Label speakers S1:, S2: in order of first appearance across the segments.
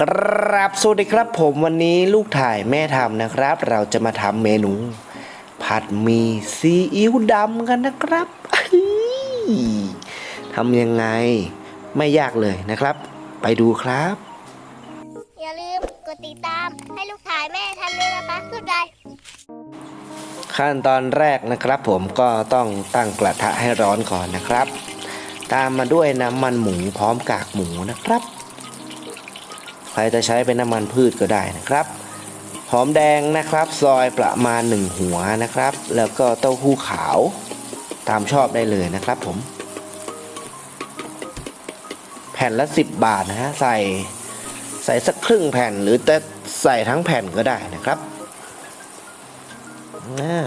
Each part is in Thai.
S1: ครับสวัสดีครับผมวันนี้ลูกถ่ายแม่ทำนะครับ เราจะมาทำเมนู ผัดหมีซีอิ๊วดำกันนะครับอื้อทำยังไงไม่ยากเลยนะครับ ไปดูครับ
S2: อย่าลืมกดติดตามให้ลูกถ่ายแม่ทันเลยนะคะสุดใด
S1: ขั้นตอนแรกนะครับ ผมก็ต้องตั้งกระทะให้ร้อนก่อนนะครับ ตามมาด้วยน้ำมันหมูพร้อมกากหมูนะครับ ใครจะใช้เป็นน้ำมันพืชก็ได้นะครับ หอมแดงนะครับ ซอยประมาณหนึ่งหัวนะครับ แล้วก็เต้าหู้ขาวตามชอบได้เลยนะครับผม แผ่นละ 10 บาทนะฮะใส่ใส่สักครึ่งแผ่นหรือจะใส่ทั้งแผ่นก็ได้นะครับอ่า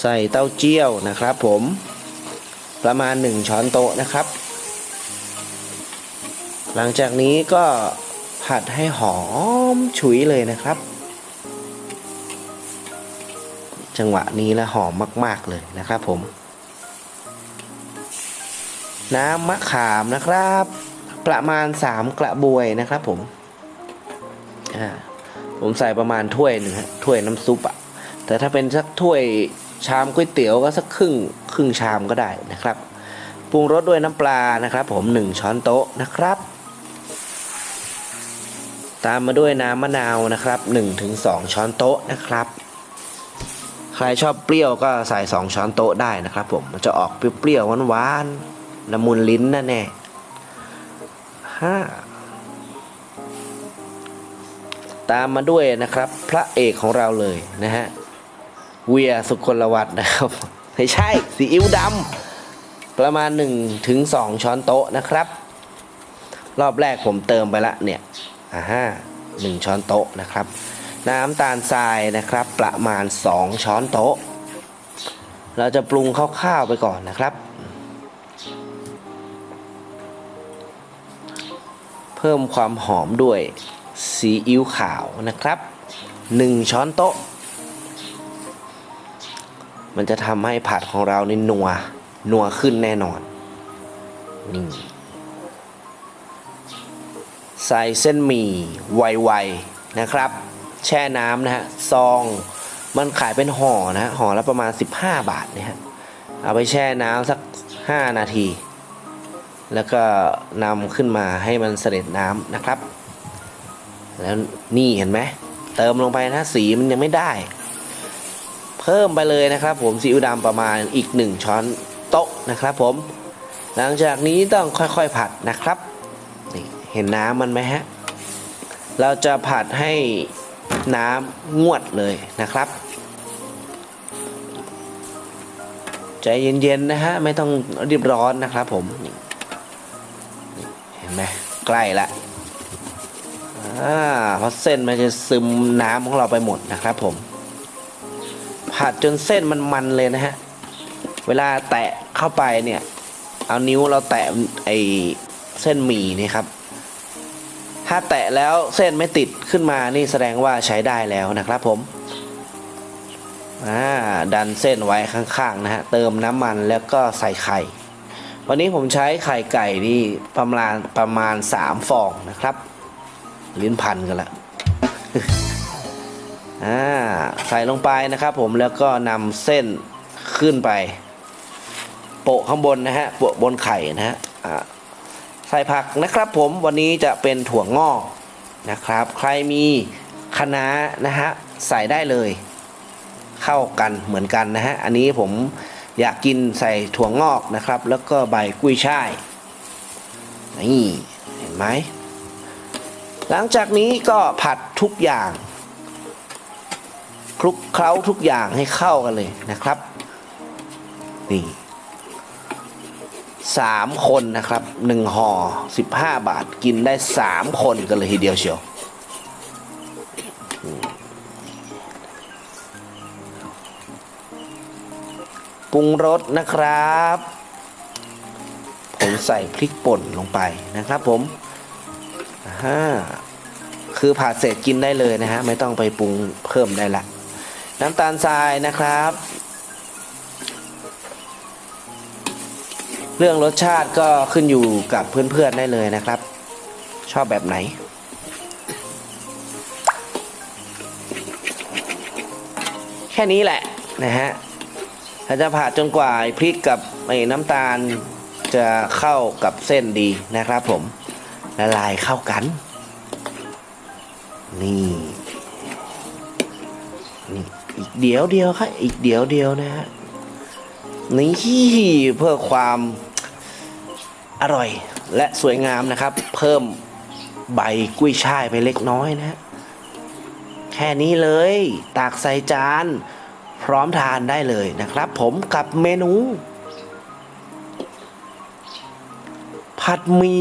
S1: ใส่เต้าเจี้ยวนะครับผมประมาณ 1 ช้อนโต๊ะนะครับ หลังจากนี้ก็ผัดให้หอมฉุยเลยนะครับ จังหวะนี้แล้วหอมมาก ๆ เลยนะครับผม น้ำมะขามนะครับ ประมาณ 3 กระบวยนะครับผมผมใส่ประมาณถ้วยหนึ่งถ้วยน้ำซุปอะแต่ถ้าเป็นสักถ้วยชามก๋วยเตี๋ยวก็สักครึ่งครึ่งชามก็ได้นะครับปรุงรสด้วยน้ำปลานะครับ ผม 1 ช้อนโต๊ะนะครับ ตามมาด้วยน้ำมะนาวนะครับ 1-2 ช้อนโต๊ะนะครับ ใครชอบเปรี้ยวก็ใส่ 2 ช้อนโต๊ะได้นะครับผมมันจะออกเปรี้ยวๆหวานๆละมุนลิ้นนะแน่ห้าตามมาด้วยนะครับ พระเอกของเราเลยนะฮะเวียสุคนละวัฒนะครับไม่ใช่ซีอิ๊วดำประมาณ 1-2 ช้อนโต๊ะนะครับ รอบแรกผมเติมไปละเนี่ย อ่าฮะหนึ่งช้อนโต๊ะนะครับ น้ำตาลทรายนะครับ ประมาณ 2 ช้อนโต๊ะ เราจะปรุงคร่าวๆไปก่อนนะครับ เพิ่มความหอมด้วยซีอิ๊วขาวนะครับ 1 ช้อนโต๊ะ มันจะทำให้ผัดของเรานี่นัวนัวขึ้นแน่นอนนี่ ใส่เส้นหมี่ไวๆนะครับ แช่น้ำนะฮะซองมันขายเป็นห่อนะห่อละประมาณ 15 บาทเนี่ยฮะเอาไปแช่น้ำสัก 5 นาที แล้วก็นำขึ้นมาให้มันเสด็จน้ำนะครับ แล้วนี่เห็นไหมเติมลงไปนะสีมันยังไม่ได้ เพิ่มไปเลยนะครับ ผมซีอิ๊วดำประมาณอีก 1 ช้อนโต๊ะนะครับผม หลังจากนี้ต้องค่อยๆผัดนะครับนี่ เห็นน้ำมันไหมฮะ เราจะผัดให้น้ำงวดเลยนะครับ ใจเย็นๆนะฮะ ไม่ต้องรีบร้อนนะครับผม เห็นไหมใกล้ละอ่าเพราะเส้นมันจะซึมน้ำของเราไปหมดนะครับผม ผัดจนเส้นมันมันเลยนะฮะ เวลาแตะเข้าไปเนี่ย เอานิ้วเราแตะไอเส้นหมี่นี่ครับ ถ้าแตะแล้วเส้นไม่ติดขึ้นมานี่แสดงว่าใช้ได้แล้วนะครับผมดันเส้นไว้ข้างๆนะฮะเติมน้ำมันแล้วก็ใส่ไข่ วันนี้ผมใช้ไข่ไก่นี่ประมาณประมาณสามฟองนะครับ ลิ้นพันกันละใส่ลงไปนะครับผมแล้วก็นำเส้นขึ้นไป โปะข้างบนนะฮะโปะบนไข่นะฮะ ใส่ผักนะครับผมวันนี้จะเป็นถั่วงอกนะครับ ใครมีคะน้านะฮะใส่ได้เลย เข้ากันเหมือนกันนะฮะอันนี้ผมอยากกินใส่ถั่วงอกนะครับ แล้วก็ใบกุ้ยช่ายนี่เห็นไหมหลังจากนี้ก็ผัดทุกอย่างคลุกเคล้าทุกอย่างให้เข้ากันเลยนะครับ นี่ สามคนนะครับหนึ่งห่อสิบห้าบาทกินได้สามคนกันเลยทีเดียวเชียวปรุงรสนะครับ ผมใส่พริกป่นลงไปนะครับผมอ่าคือผัดเสร็จกินได้เลยนะฮะ ไม่ต้องไปปรุงเพิ่มได้ละ น้ำตาลทรายนะครับ เรื่องรสชาติก็ขึ้นอยู่กับเพื่อนๆได้เลยนะครับ ชอบแบบไหน แค่นี้แหละนะฮะเราจะผ่าจนกว่าพริกกับไอ้น้ำตาลจะเข้ากับเส้นดีนะครับผมละลายเข้ากัน นี่นี่อีกเดียวเดียวครับอีกเดียวเดียวนะฮะนี่เพื่อความ อร่อยและสวยงามนะครับ เพิ่มใบกุ้ยช่ายไปเล็กน้อยนะฮะแค่นี้เลยตากใส่จาน พร้อมทานได้เลยนะครับ ผมกับเมนู ผัดหมี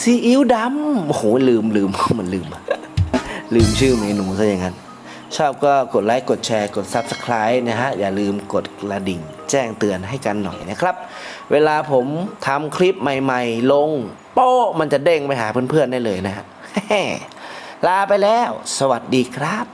S1: ซีอิ๊วดำโอ้โหลืมลืมมันลืม ลืมชื่อเมนูซะอย่างนั้น ชอบก็กดไลค์กดแชร์กด Subscribe นะฮะ อย่าลืมกดกระดิ่ง แจ้งเตือนให้กันหน่อยนะครับ เวลาผมทำคลิปใหม่ๆ ลง โป๊มันจะเด้งไปหาเพื่อนๆได้เลยนะฮะลาไปแล้ว สวัสดีครับ